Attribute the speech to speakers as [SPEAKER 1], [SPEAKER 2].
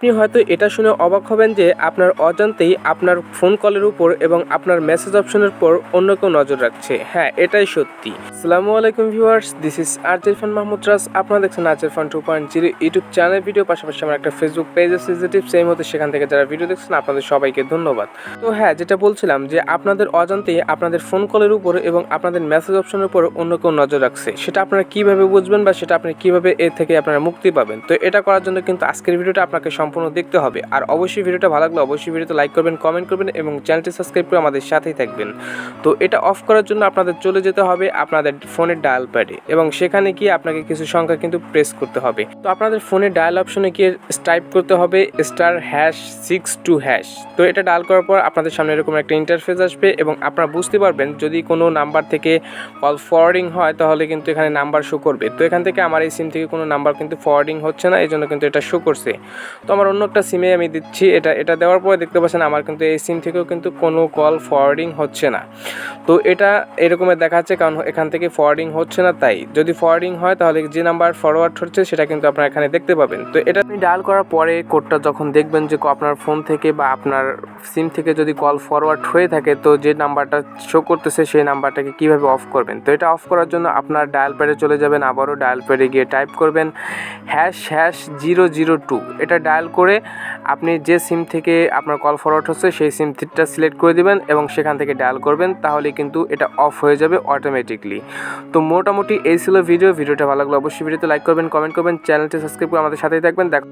[SPEAKER 1] আপনি হয়তো এটা শুনে অবাক হবেন যে আপনার অজান্তেই আপনার ফোন কলের উপর এবং আপনার মেসেজ অপশনের উপর অন্য কেউ নজর রাখছে। হ্যাঁ এটাই সত্যি। আসসালামু আলাইকুম ভিউয়ার্স দিস ইজ আরজের ফান মাহমুদ রাজ আপনারা দেখছেন আরজের fun two point zero YouTube channel video পাশাপাশি আমার একটা ফেসবুক পেজ আছে সিজিটিভ সেই মতো সেখান থেকে যারা ভিডিও দেখছেন, আপনাদের সবাইকে ধন্যবাদ। তো হ্যাঁ যেটা বলছিলাম যে আপনাদের অজান্তেই আপনাদের ফোন কলের উপর এবং আপনাদের মেসেজ অপশনের উপর অন্য কেউ নজর রাখছে। সেটা আপনারা কীভাবে বুঝবেন বা সেটা আপনি কীভাবে এর থেকে আপনারা মুক্তি পাবেন? তো এটা করার জন্য কিন্তু আজকের ভিডিওটা আপনাকে সম্পূর্ণ দেখতে হবে। আর অবশ্যই ভিডিওটা ভালো লাগলে অবশ্যই ভিডিওতে লাইক করবেন কমেন্ট করবেন এবং চ্যানেলটি সাবস্ক্রাইব করে আমাদের সাথেই থাকবেন। তো এটা অফ করার জন্য আপনাদের চলে যেতে হবে আপনাদের ফোনের ডায়াল প্যাডে এবং সেখানে গিয়ে আপনাকে কিছু সংখ্যা কিন্তু প্রেস করতে হবে। তো আপনাদের ফোনের ডায়াল অপশনে গিয়ে টাইপ করতে হবে star hash six two hash তো এটা ডায়াল করার পর আপনাদের সামনে এরকম একটা ইন্টারফেস আসবে এবং আপনারা বুঝতে পারবেন যদি কোনো নাম্বার থেকে কল ফরওয়ার্ডিং হয় তাহলে কিন্তু এখানে নাম্বার শো করবে। তো এখান থেকে আমার এই সিম থেকে কোনো নাম্বার কিন্তু ফরওয়ার্ডিং হচ্ছে না এই জন্য কিন্তু এটা শো করছে। তো আমার অন্য একটা সিমে আমি দিচ্ছি। এটা এটা দেওয়ার পরে দেখতে পাচ্ছেন আমার কিন্তু এই সিম থেকেও কিন্তু কোনো কল ফরওয়ার্ডিং হচ্ছে না। তো এটা এরকমের দেখাচ্ছে কারণ এখান থেকে ফরওয়ার্ডিং হচ্ছে না তাই। যদি ফরওয়ার্ডিং হয় তাহলে যে নাম্বার ফরওয়ার্ড হচ্ছে সেটা কিন্তু আপনারা এখানে দেখতে পাবেন। তো এটা আপনি ডায়াল করার পরে কোডটা যখন দেখবেন যে আপনার ফোন থেকে বা আপনার সিম থেকে যদি কল ফরওয়ার্ড হয়ে থাকে তো যে নাম্বারটা শো করতেছে সেই নাম্বারটাকে কীভাবে অফ করবেন? তো এটা অফ করার জন্য আপনার ডায়াল প্যাডে চলে যাবেন, আবারও ডায়াল প্যাডে গিয়ে টাইপ করবেন hash hash zero zero two এটা ডায়াল করে আপনি যে সিম থেকে আপনার কল ফরওয়ার্ড হচ্ছে, সেই সিম সিমটা সিলেক্ট করে দেবেন এবং সেখান থেকে ডায়াল করবেন তাহলে কিন্তু এটা অফ হয়ে যাবে অটোমেটিকলি তো মোটামুটি এই ছিল ভিডিও ভিডিওটা ভালো লাগল অবশ্যই ভিডিওতে লাইক করবেন কমেন্ট করবেন চ্যানেলটি সাবস্ক্রাইব করে আমাদের সাথেই থাকবেন, দেখ